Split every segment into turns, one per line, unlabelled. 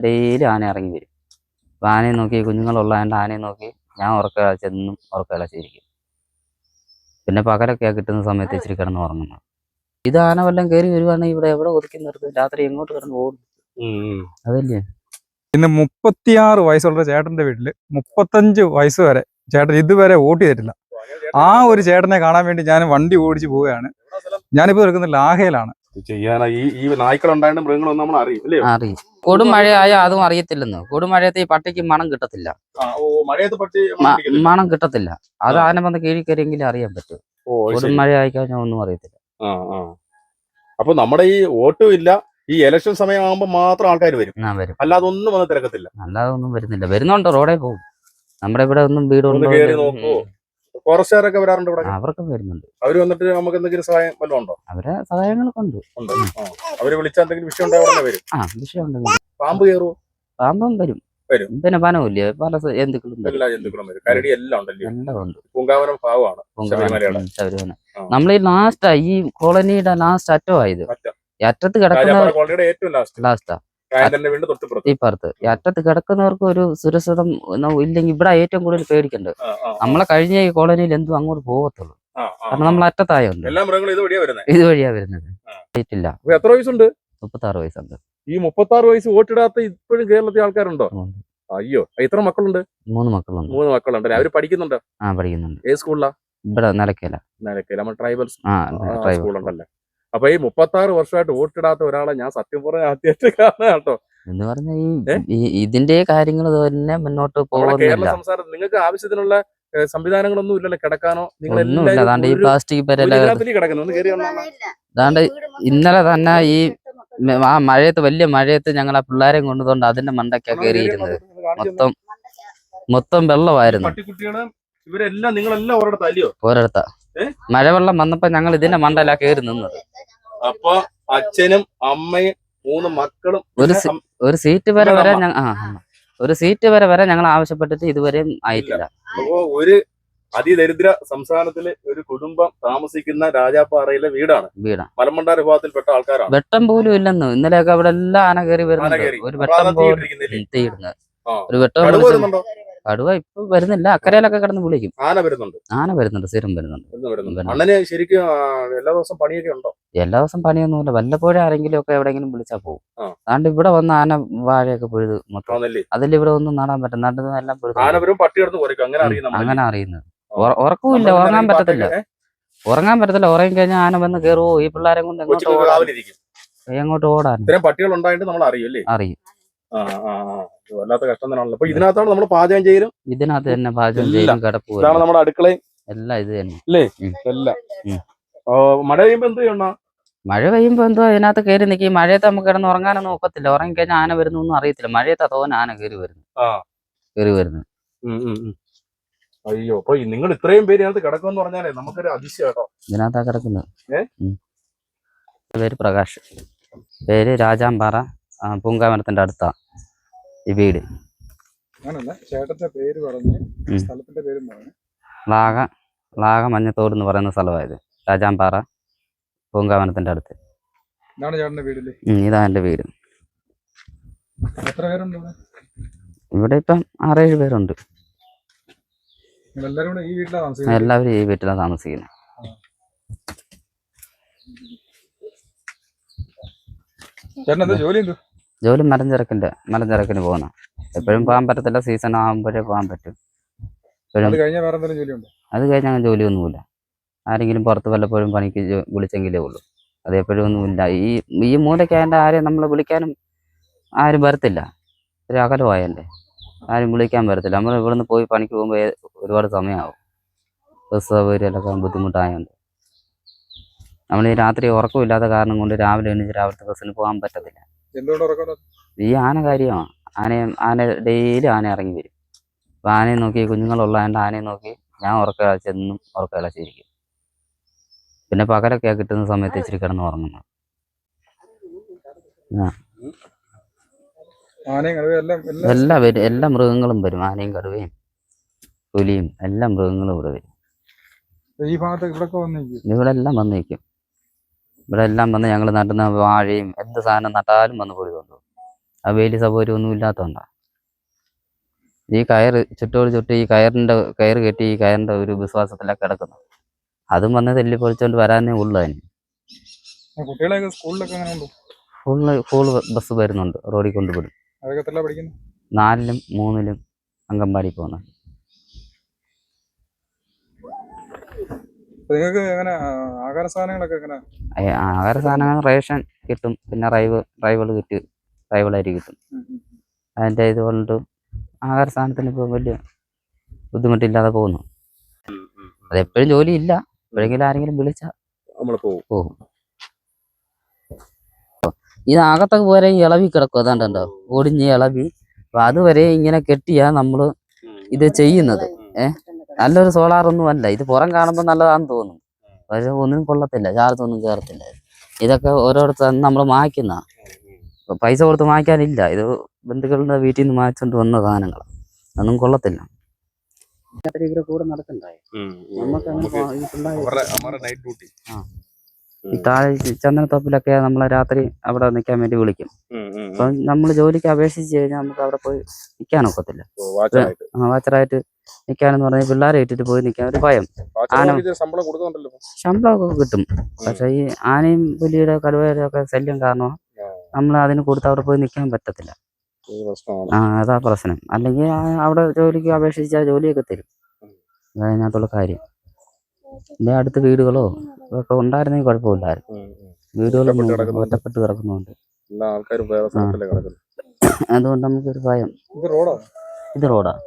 Daily ആന ഇറങ്ങി വരും. അപ്പൊ ആനയെ നോക്കി കുഞ്ഞുങ്ങളുള്ളതുകൊണ്ട് ആനയെ നോക്കി ഞാൻ ഉറക്ക ചെന്നും ഉറക്ക ചെയ്തിരിക്കും പിന്നെ പകലൊക്കെ കിട്ടുന്ന സമയത്ത് ഇച്ചിരി കിടന്ന് ഉറങ്ങുന്നത് ഇത് ആന വല്ലതും കയറി വരുവാണെങ്കിൽ ഇവിടെ എവിടെ ഒതുക്കി നിർത്തും രാത്രി എങ്ങോട്ട് കിടന്ന് ഓടും? അതല്ലേ?
ഇന്ന് മുപ്പത്തിയാറ് വയസ്സുള്ള ചേട്ടന്റെ വീട്ടിൽ മുപ്പത്തഞ്ച് വയസ്സ് വരെ ചേട്ടൻ ഇതുവരെ വോട്ട് ചെയ്തിട്ടില്ല. ആ ഒരു ചേട്ടനെ കാണാൻ വേണ്ടി ഞാൻ വണ്ടി ഓടിച്ചു പോവുകയാണ്. ഞാനിപ്പോ നിൽക്കുന്നത് ലാഹയിലാണ്
ചെയ്യാനായി ഈ നായ്ക്കളുണ്ടായിട്ട് മൃഗങ്ങളൊന്നും നമ്മൾ അറിയും അല്ലേ?
അറിയും കൊടുമഴയായ അതും അറിയത്തില്ലെന്ന്. കൊടുമഴയത്ത് ഈ പട്ടിക്ക് മണം കിട്ടത്തില്ല. മണം കിട്ടത്തില്ല. അത് ആന വന്ന് കീഴി കയറിയെങ്കിലും അറിയാൻ പറ്റും. കൊടുമഴ ആയിക്കഴിഞ്ഞാൽ ഒന്നും അറിയത്തില്ല.
അപ്പൊ നമ്മുടെ ഈ വോട്ടും ഇല്ല. ഈ ഇലക്ഷൻ സമയമാകുമ്പോ മാത്രം ആൾക്കാർ വരും. അല്ലാതെ ഒന്നും വന്ന് തിരക്കത്തില്ല.
അല്ലാതെ ഒന്നും വരുന്നില്ല. വരുന്നുണ്ട് റോഡേ പോകും. നമ്മുടെ ഇവിടെ ഒന്നും
ഒന്ന് ഫോറസ്റ്റുകാരൊക്കെ വരാറുണ്ട് ഇവിടെ?
അവർക്ക് വരുന്നുണ്ട്.
അവർ വന്നിട്ട് നമുക്ക് എന്തെങ്കിലും സഹായം വല്ലതും ഉണ്ടോ?
അവരെ സഹായങ്ങളൊക്കെ ഉണ്ട്.
അവർ വിളിച്ചാൽ എന്തെങ്കിലും വിഷയം ഉണ്ടോ അവിടെ വരും.
ആ വിഷയം ഉണ്ടെങ്കിൽ
പാമ്പ് കയറുമോ
പാമ്പും വരും.
വരും.
പിന്നെ വനമില്ലേ? പല ജന്തുക്കളും
എല്ലാ ജന്തുക്കളും വരും. കരടി എല്ലാം ഉണ്ടല്ലോ?
എല്ലാം ഉണ്ട്.
പൂങ്കാവനം ഭാഗമാണ്
പൊങ്കാല,
ശബരിമലയുടെ.
ഉം, ശബരിമല. നമ്മൾ ഈ ലാസ്റ്റ് ഈ കോളനിയുടെ ലാസ്റ്റ്
അറ്റോ
ആയത്. അറ്റത്ത് കിടക്കുന്ന
കോളനിയുടെ ഏറ്റവും ലാസ്റ്റ്
ലാസ്റ്റാ ഈ പുറത്ത്. ഈ അറ്റത്ത് കിടക്കുന്നവർക്ക് ഒരു സുരക്ഷിതം ഇല്ലെങ്കിൽ ഇവിടെ ഏറ്റവും കൂടുതൽ പേടിക്കണ്ട്. നമ്മളെ കഴിഞ്ഞ ഈ കോളനിയിൽ എന്തും അങ്ങോട്ട് പോകത്തുള്ളൂ. കാരണം നമ്മൾ അറ്റത്തായുണ്ട്.
എല്ലാ മൃഗങ്ങളും ഇത് വഴിയാ വരുന്നത്.
ഇത് വഴിയാ വരുന്നത് ഇല്ല
എത്ര വയസ്സുണ്ട്?
മുപ്പത്തി ആറ് വയസ്സുണ്ട്.
ഈ മുപ്പത്തി ആറ് വയസ്സ് വോട്ടിടാത്ത ഇപ്പോഴും കേരളത്തിൽ ആൾക്കാരുണ്ടോ? അയ്യോ എത്ര മക്കളുണ്ട്?
മൂന്ന് മക്കളുണ്ട്.
മൂന്ന് മക്കളുണ്ട് അവർ പഠിക്കുന്നുണ്ടോ?
ആ പഠിക്കുന്നുണ്ട്.
ഏത് സ്കൂളിലാ?
ഇവിടെ നിലയ്ക്കല
നിലയ്ക്ക് നമ്മൾ ട്രൈബൽസ്.
ആ ഡ്രൈവർ
സ്കൂളുണ്ടല്ലേ? അപ്പൊ ഈ മുപ്പത്തി ആറ് വർഷമായിട്ട് വോട്ടിടാത്ത ഒരാളെ ഞാൻ സത്യം പറഞ്ഞ ആദ്യമായിട്ട് കാണാൻ കേട്ടോ.
എന്ന് പറഞ്ഞ ഈ ഇതിന്റെ കാര്യങ്ങൾ തന്നെ മുന്നോട്ട്
കേരള
പോകുന്നില്ല.
സംസ്ഥാനത്ത് നിങ്ങൾക്ക് ആവശ്യത്തിനുള്ള സംവിധാനങ്ങളൊന്നും ഇല്ലല്ലോ കിടക്കാനോ? നിങ്ങൾ
ഈ പ്ലാസ്റ്റിക് അതാണ്ട് ഇന്നലെ തന്നെ ഈ ആ മഴയത്ത് വലിയ മഴയത്ത് ഞങ്ങൾ ആ പിള്ളേരെയും കൊണ്ടുകൊണ്ട് അതിന്റെ മണ്ടക്കാ കയറിയിരുന്നത് മൊത്തം മൊത്തം വെള്ളമായിരുന്നു.
പട്ടിക്കുട്ടികൾ ഇവരെല്ലാം നിങ്ങളെല്ലാം ഒരിടത്ത്?
മഴവെള്ളം വന്നപ്പോ ഞങ്ങൾ ഇതിന്റെ മണ്ടല കയറി നിന്നത്.
അപ്പൊ അച്ഛനും അമ്മയും മൂന്ന് മക്കളും
ഒരു ഒരു സീറ്റ് വരെ വരെ. ഒരു സീറ്റ് വരെ വരെ ഞങ്ങൾ ആവശ്യപ്പെട്ടിട്ട് ഇതുവരെയും ആയിട്ടില്ല.
അപ്പോ ഒരു അതിദരിദ്ര സംസ്ഥാനത്തിലെ ഒരു കുടുംബം താമസിക്കുന്ന രാജാപ്പാറയിലെ വീടാണ്.
വീടാണ്
മലമണ്ടാർ വിഭാഗത്തിൽപ്പെട്ട ആൾക്കാരാണ്.
വെട്ടം പോലും ഇല്ലെന്ന്? ഇന്നലെയൊക്കെ അവിടെ എല്ലാം ആന കയറി
വരുന്നത്
വരുന്നുണ്ട് ഒരു വെട്ടം പോലും? തീയിടുന്നത്. ഒരു വെട്ടം
കടുവ
ഇപ്പൊ വരുന്നില്ല. അക്കരയിലൊക്കെ കിടന്ന് വിളിക്കും.
ആന വരുന്നുണ്ട്.
ആന വരുന്നുണ്ട്. സ്ഥിരം വരുന്നുണ്ട്.
അണ്ണന് ശരിക്കും എല്ലാ ദിവസം പണിയൊക്കെ ഉണ്ടോ?
എല്ലാ ദിവസം പണിയൊന്നുമില്ല. വല്ലപ്പോഴും ആരെങ്കിലും ഒക്കെ എവിടെയെങ്കിലും വിളിച്ചാൽ പോകും. അതുകൊണ്ട് ഇവിടെ വന്ന് ആന വാഴയൊക്കെ പൊഴുത് മൊത്തം. അതിൽ ഇവിടെ ഒന്നും നടാൻ പറ്റും നട്ടത് എല്ലാം പൊഴുത്
അങ്ങനെ
അറിയുന്നത്. ഉറക്കവും ഉറക്കവുമില്ല. ഉറങ്ങാൻ പറ്റത്തില്ല. ഉറങ്ങാൻ പറ്റത്തില്ല. ഉറങ്ങി കഴിഞ്ഞാൽ ആന വന്ന് കയറുവോ ഈ പിള്ളേരെ കൊണ്ട് എങ്ങോട്ട് ഓടാൻ?
പട്ടികൾ ഉണ്ടായിട്ട് നമ്മൾ അറിയും. വല്ലാത്ത കഷ്ടം തന്നെയാണല്ലോ. അപ്പൊ ഇതിനകത്താണ് നമ്മൾ പാചകം ചെയ്യലും?
ഇതിനകത്ത് തന്നെ പാചകം ചെയ്യലും കിടപ്പ്
ഇതാണ് നമ്മുടെ അടുക്കളയും?
എല്ലാം ഇത് തന്നെ. അല്ലേ
എല്ലാം മഴ പെയ്യുമ്പോ എന്ത് ചെയ്യണം?
മഴ പെയ്യുമ്പോ എന്തോ അതിനകത്ത് കയറി നിൽക്കി മഴയത്ത് നമുക്ക് കിടന്ന് ഉറങ്ങാനൊന്നും ഒക്കത്തില്ല. ഉറങ്ങി കഴിഞ്ഞാൽ വരുന്നു ഒന്നും അറിയത്തില്ല. മഴയത്ത് തോന്നെ ആന കയറി വരുന്നു. കയറി വരുന്നു.
അയ്യോ അപ്പൊ നിങ്ങൾ ഇത്രയും പേര് ഇതിനകത്ത് കിടക്കുമെന്ന് പറഞ്ഞാലേ നമുക്കൊരു അതിശയം കേട്ടോ.
ഇതിനകത്താ കിടക്കുന്നത്? പേര് പ്രകാശ്. പേര് രാജാമ്പാറ. ആ, അടുത്താ ഈ വീട്.
അങ്ങനല്ല പേര് പറഞ്ഞ് പേരും പറഞ്ഞു.
ലാഗ ലാഗ മഞ്ഞത്തോട് എന്ന് പറയുന്ന സ്ഥലമായത്. രാജാമ്പാറ പൂങ്കാവനത്തിന്റെ അടുത്ത്.
ഇതാണ്
വീട്ടിൽ ഇതാണ് എന്റെ വീട്.
എത്ര പേരുണ്ട് ഇവിടെ?
ഇവിടെ ഇപ്പം ആറേഴ് പേരുണ്ട്.
നിങ്ങൾ ഈ വീട്ടിലാണ് താമസിക്കുന്നത്?
എല്ലാവരും ഈ വീട്ടിലാണ് താമസിക്കുന്നത്
ചേട്ടൻ എന്താ ജോലി എന്തു?
ജോലി മലഞ്ചരക്കിന്റെ മലഞ്ചരക്കിന് പോകുന്ന. എപ്പോഴും പോകാൻ പറ്റത്തില്ല സീസൺ ആകുമ്പോഴേ പോകാൻ പറ്റും.
അത് കഴിഞ്ഞാൽ
അങ്ങനെ ജോലിയൊന്നുമില്ല. ആരെങ്കിലും പുറത്ത് വല്ലപ്പോഴും പണിക്ക് വിളിച്ചെങ്കിലേ ഉള്ളൂ. അത് എപ്പോഴും ഒന്നുമില്ല. ഈ ഈ മൂലയ്ക്കായന്റെ ആരെയും നമ്മൾ വിളിക്കാനും ആരും വരത്തില്ല. ഒരു അകലമായല്ലേ? ആരും വിളിക്കാൻ വരത്തില്ല. നമ്മൾ ഇവിടുന്ന് പോയി പണിക്ക് പോകുമ്പോൾ ഒരുപാട് സമയമാവും ബസ് സൗകര്യമൊക്കെ ബുദ്ധിമുട്ടായതുകൊണ്ട് നമ്മൾ ഈ രാത്രി ഉറക്കമില്ലാത്ത കാരണം കൊണ്ട് രാവിലെ എണീച്ച് രാവിലത്തെ ബസ്സിന് പോകാൻ പറ്റത്തില്ല. ഈ ആന കാര്യമാണ് ആനയെ ആന ഡെയിലി ആന ഇറങ്ങി വരും. അപ്പൊ ആനയെ നോക്കി കുഞ്ഞുങ്ങളുള്ള എന്റെ ആനയെ നോക്കി ഞാൻ ഉറക്ക ചെന്നും ഉറക്ക ഇളച്ചിരിക്കും പിന്നെ പകലൊക്കെ കിട്ടുന്ന സമയത്ത് ഇച്ചിരി കിടന്ന്
ഉറങ്ങുന്നു എല്ലാം
വരും. എല്ലാ മൃഗങ്ങളും വരും. ആനയും കടുവയും പുലിയും എല്ലാ മൃഗങ്ങളും ഇവിടെ വരും. ഇവിടെ എല്ലാം വന്നിരിക്കും ഇവിടെ എല്ലാം വന്ന് ഞങ്ങൾ നട്ടുന്ന വാഴയും എന്ത് സാധനം നട്ടാലും വന്ന് പൊടി കൊണ്ടുപോകും ആ വേലി സൗകര്യമൊന്നും ഇല്ലാത്തതുകൊണ്ടാണ് ഈ കയറ് ചുറ്റോട് ചുറ്റും ഈ കയറിന്റെ കയറ് കെട്ടി ഈ കയറിന്റെ ഒരു വിശ്വാസത്തിലൊക്കെ കിടക്കുന്നു അതും വന്ന് തെല്ലി പൊളിച്ചോണ്ട് വരാനേ ഉള്ളു അതിന്.
കുട്ടികളെയൊക്കെ സ്കൂളിലൊക്കെ
ഫുള്ള് ഫുൾ ബസ് വരുന്നുണ്ട്. റോഡിൽ കൊണ്ടുവിടും
പഠിക്കുന്നു
നാലിലും മൂന്നിലും അംഗൻവാടി പോകുന്നത്
നിങ്ങൾക്ക് എങ്ങനെ ആഹാര സാധനങ്ങളൊക്കെ എങ്ങനെ?
ആഹാര സാധനങ്ങൾ റേഷൻ കിട്ടും പിന്നെ റൈവ് റൈവൾ കിട്ടി റൈവൾ അരി കിട്ടും. അതിന്റെ ഇതുകൊണ്ട് ആഹാര സാധനത്തിന് ഇപ്പോൾ വലിയ ബുദ്ധിമുട്ടില്ലാതെ പോകുന്നു. അതെപ്പോഴും ജോലി ഇല്ല എപ്പോഴെങ്കിലും ആരെങ്കിലും വിളിച്ചാൽ
നമ്മൾ പോകും.
ഇത് അകത്തൊക്കെ പോരെ ഈ ഇളവി കിടക്കും അതാണ്ട് ഉണ്ടാവും ഒടിഞ്ഞ് ഇളവി. അപ്പൊ അതുവരെ ഇങ്ങനെ കെട്ടിയാ നമ്മൾ ഇത് ചെയ്യുന്നത്. ഏഹ് നല്ലൊരു സോളാർ ഒന്നും അല്ല ഇത് പുറം കാണുമ്പോൾ നല്ലതാണെന്ന് തോന്നും. പക്ഷെ ഒന്നും കൊള്ളത്തില്ല. ചാർജ് ഒന്നും കയറത്തില്ല ഇതൊക്കെ ഓരോരുത്തർ നമ്മൾ മായ്ക്കുന്ന. പൈസ കൊടുത്ത് മായ്ക്കാനില്ല. ഇത് ബന്ധുക്കളുടെ വീട്ടിൽ നിന്ന് മായ്ച്ചോണ്ട് വന്ന സാധനങ്ങൾ ഒന്നും കൊള്ളത്തില്ല. കൂടെ നടക്കണ്ടായി. ഈ താഴെ ചന്ദനത്തോപ്പിലൊക്കെ നമ്മളെ രാത്രി അവിടെ നിൽക്കാൻ വേണ്ടി വിളിക്കും. അപ്പൊ നമ്മൾ ജോലിക്ക് അപേക്ഷിച്ച് കഴിഞ്ഞാൽ നമുക്ക് അവിടെ പോയി നിൽക്കാൻ
ഒക്കത്തില്ല.
വാച്ചറായിട്ട് നിൽക്കാനെന്ന് പറഞ്ഞാൽ പിള്ളേരെ ഇട്ടിട്ട് പോയി നിൽക്കാൻ ഒരു ഭയം. ആന- ശമ്പളമൊക്കെ കിട്ടും. പക്ഷെ ഈ ആനയും പുലിയുടെ കടുവയുടെ ഒക്കെ ശല്യം കാരണം നമ്മൾ അതിന് കൊടുത്ത് അവിടെ പോയി നിൽക്കാൻ പറ്റത്തില്ല. ആ അതാ പ്രശ്നം. അല്ലെങ്കിൽ അവിടെ ജോലിക്ക് അപേക്ഷിച്ചാൽ ജോലിയൊക്കെ തരും. അതാ അതിനകത്തുള്ള കാര്യം. എന്റെ അടുത്ത് വീടുകളോ ഇതൊക്കെ ഉണ്ടായിരുന്നെങ്കിൽ കുഴപ്പമില്ലായിരുന്നു. വീടുകളും
ഒറ്റപ്പെട്ട് കിടക്കുന്നുണ്ട്.
അതുകൊണ്ട് നമുക്കൊരു ഭയം.
ഇത് റോഡോ.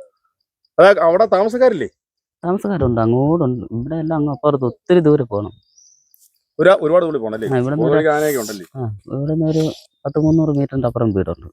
അവിടെ താമസക്കാരില്ലേ?
താമസക്കാരുണ്ട്. അങ്ങോട്ടുണ്ട്. ഇവിടെ എല്ലാം അങ്ങ് അപ്പുറത്ത് ഒത്തിരി ദൂരെ പോകണം
ഒരു ഒരുപാട് ഉണ്ടല്ലേ?
ആ ഇവിടെ നിന്ന് ഒരു പത്ത് മുന്നൂറ് മീറ്ററിന്റെ അപ്പുറം വീടുണ്ട്.